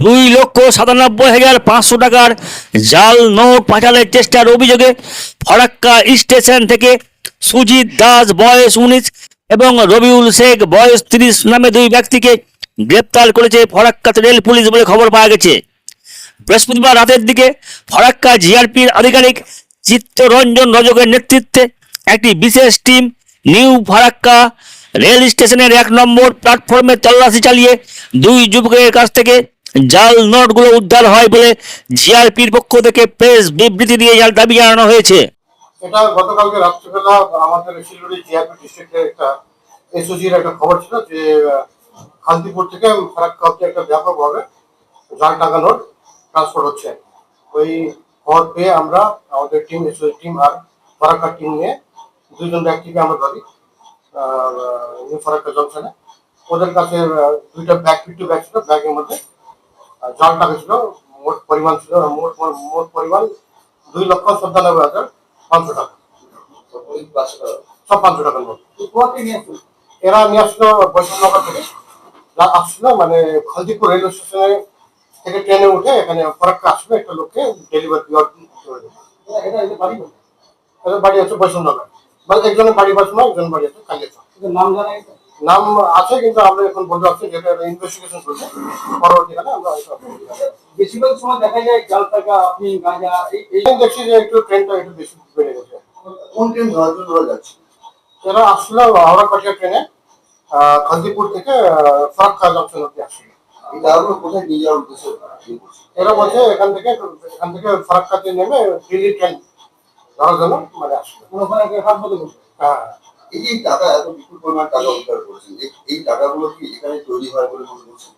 দুই লক্ষ সাতানব্বই হাজার পাঁচশো টাকার জাল নোট পাঠানোর চেষ্টার অভিযোগে ফরাক্কা স্টেশন থেকে সুজিত দাস বয়স উনিশ এবং রবিউল শেখ বয়স তিরিশ নামে দুই ব্যক্তিকে গ্রেপ্তার করেছে ফরাক্কা রেল পুলিশ বলে খবর পাওয়া গেছে। বৃহস্পতিবার রাতের দিকে ফরাক্কা জিআরপির আধিকারিক চিত্তরঞ্জন রজকের নেতৃত্বে একটি বিশেষ টিম নিউ ফারাক্কা রেল স্টেশনের এক নম্বর প্ল্যাটফর্মে তল্লাশি চালিয়ে দুই যুবকের কাছ থেকে জাল নোটগুলো উদ্ধার হয় বলে জিআরপির পক্ষ থেকে প্রেস বিবৃতি দিয়ে জাল দাবি জানানো হয়েছে। এটা গতকালকে রাত্রিবেলা আমাদের শিলিগুড়ি জিআরপি ডিস্ট্রিক্টের একটা এসওজির একটা খবর ছিল যে খালদিপুর থেকে ফারাক্কা অব্দি একটা ব্যাপকভাবে জাল টাকা নোট ট্রান্সপোর্ট হচ্ছে। ওই খবর পেয়ে আমরা, আমাদের টিম এসওজি টিম আর ফারাক্কা টিম নিয়ে দুইজন ব্যক্তিকে আমরা ধরি নিউ ফারাক্কা জংশনে ওদের কাছে দুইটা ব্যাগ ফিফটি ব্যাগ ছিল ব্যাগের মধ্যে জাল টাকা ছিল মোট পরিমাণ ছিল, মোট মোট- পরিমাণ দুই লক্ষ সত্তানব্বই হাজার পাঁচশো টাকা। সব পাঁচশো টাকার নোট এরা নিয়ে আসলো বৈষ্ণবনগর থেকে। আসছিল মানে খলদিপুর রেলওয়ে স্টেশনে থেকে ট্রেনে উঠে এখানে ফরাক্কা আসবে একটা লোককে ডেলিভারি এদের বাড়ি হচ্ছে বৈষ্ণবনগর মানে একজনের বাড়ি বৈষ্ণব একজন বাড়ি হচ্ছে কালিয়াচক। নাম জানা? নাম আছে কিন্তু আমরা এখন বলতে পারছি যেটা ইনভেস্টিগেশন চলছে পরবর্তীকালে আমরা। বেশিরভাগ সময় দেখা যায় জাল টাকা আপনি গাঁজা এই দেখছি যে একটু ট্রেনটা একটু বেশি বেড়ে গেছে। কোন ট্রেন ধরার জন্য ওরা যাচ্ছে? এরা আসছিল হাওড়া পাটিয়া ট্রেনে আহ, খালদিপুর থেকে ফরাক্কা জংশন অব্দি আসছিল। কোথায় নিয়ে যাওয়ার উদ্দেশ্যে এরা বলছে এখান থেকে এখান থেকে ফারাক্কাতে নেমে দিল্লি ট্রেন ধরার জন্য মানে বদল হ্যাঁ। এই যে টাকা এত বিপুল পরিমাণ টাকা উদ্ধার করেছেন এই- টাকাগুলো কি এখানে তৈরি হয় বলে মনে করছেন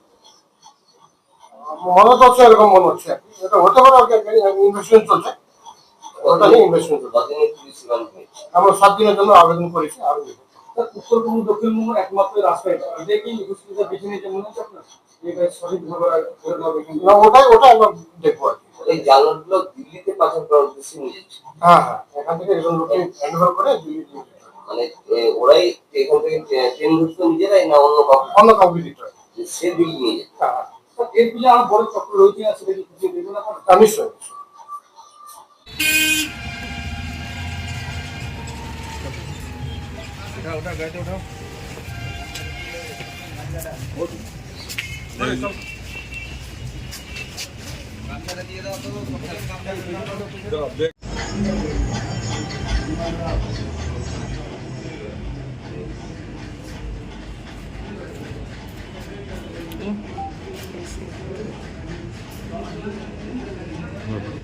মনে হচ্ছে এরকম মনে হচ্ছে। এটা হতে পারে ইনভেস্টমেন্ট চলছে। ওটা নিয়ে ইনভেস্টমেন্ট? আমরা সাত দিনের জন্য আবেদন করেছি আরও উত্তরবঙ্গ দক্ষিণবঙ্গ একমাত্র রাস্তা এটা। বেছে নিয়েছে মনে হচ্ছে আপনার? ওটাই ওটাই আমরা দেখব আর এই জালগুলো দিল্লিতে পাচার করার উদ্দেশ্যে নিয়ে যাচ্ছে। হ্যাঁ হ্যাঁ। এখান থেকে একজন লোককে হ্যান্ড করে দিল্লি দিয়ে দিতে হবে। মানে ওরাই এখান থেকে ট্রেন ধরতো নিজেরাই না অন্য অন্য কাউকে সে দিল নিয়ে হ্যাঁ। এর পিছনে আমার বড় চক্র রয়েছে আছে সেটা কিছু বিবেচনা করে তা নিশ্চয় ওটা ওটা গাড়িতে ওঠাও দিয়ে দাও তো